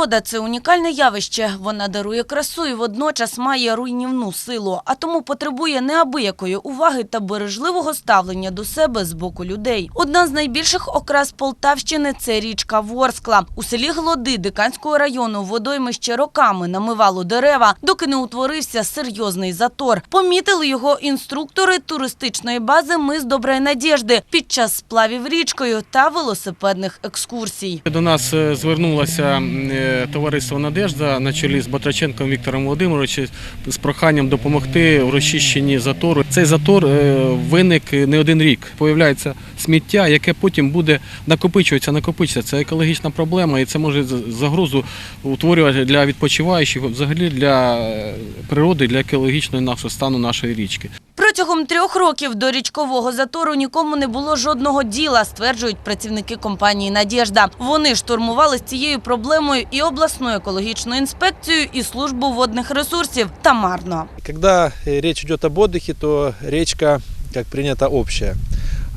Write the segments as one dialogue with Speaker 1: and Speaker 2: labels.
Speaker 1: Природа це унікальне явище. Вона дарує красу і водночас має руйнівну силу, а тому потребує неабиякої уваги та бережливого ставлення до себе з боку людей. Одна з найбільших окрас Полтавщини це річка Ворскла. У селі Глоди Диканського району водоймище роками намивало дерева, доки не утворився серйозний затор. Помітили його інструктори туристичної бази «Ми з Доброї Надєжди» під час сплавів річкою та велосипедних екскурсій.
Speaker 2: До нас е, звернулося е, товариство Надежда на чолі з Батраченком Віктором Володимировичем з проханням допомогти в розчищенні затору. Цей затор е, виник не один рік. Появляється сміття, яке потім буде накопичуватися, накопичуватися. Це екологічна проблема, і це може з- загрозу утворювати для відпочиваючих, взагалі для е, природи, для екологічного нашого стану нашої річки.
Speaker 1: Протягом трьох років до річкового затору нікому не було жодного діла, стверджують працівники компанії «Надєжда». Вони штурмували з цією проблемою і обласну екологічну інспекцію, і службу водних ресурсів. Та марно.
Speaker 3: Когда э, речь идет об отдыхе, то речка, как принято, общая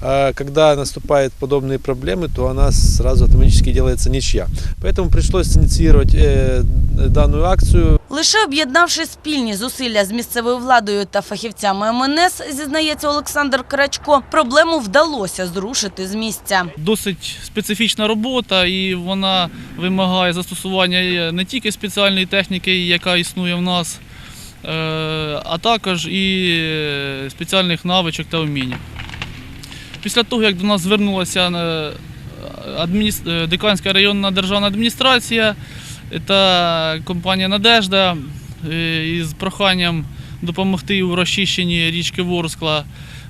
Speaker 3: А когда наступают подобные проблемы, то она сразу автоматически делается ничья. Поэтому пришлось инициировать э, данную акцию.
Speaker 1: Лише об'єднавши спільні зусилля з місцевою владою та фахівцями МНС, зізнається Олександр Крачко, проблему вдалося зрушити з місця.
Speaker 4: Досить специфічна робота, і вона вимагає застосування не тільки спеціальної техніки, яка існує в нас, е, а також і е, спеціальних навичок та вмінь. Після того, як до нас звернулася е, Диканська районна державна адміністрація та компанія Надежда е, із проханням допомогти у розчищенні річки Ворскла,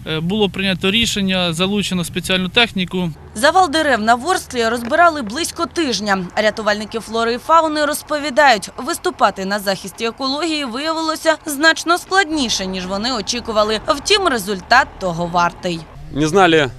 Speaker 4: е, було прийнято рішення, залучено спеціальну техніку.
Speaker 1: Завал дерев на Ворсклі розбирали близько тижня. Рятувальники флори і фауни розповідають, виступати на захисті екології виявилося значно складніше, ніж вони очікували. Втім, результат того вартий.
Speaker 5: Не знали,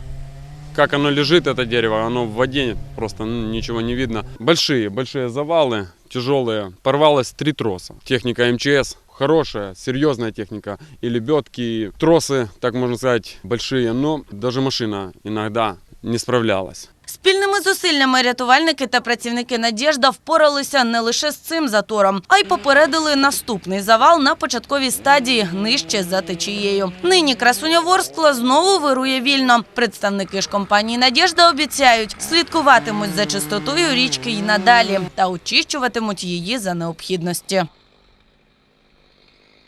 Speaker 5: как оно лежит, это дерево. Оно в воде, просто ну, ничего не видно. Большие, большие завалы, тяжелые. Порвалось три троса. Техника МЧС хорошая, серьезная техника. И лебедки, и тросы, так можно сказать, большие. Но даже машина иногда не справлялась.
Speaker 1: Спільними зусиллями рятувальники та працівники «Надєжда» впоралися не лише з цим затором, а й попередили наступний завал на початковій стадії нижче за течією. Нині красуня Ворскла знову вирує вільно. Представники ж компанії «Надєжда» обіцяють, слідкуватимуть за чистотою річки й надалі та очищуватимуть її за необхідності.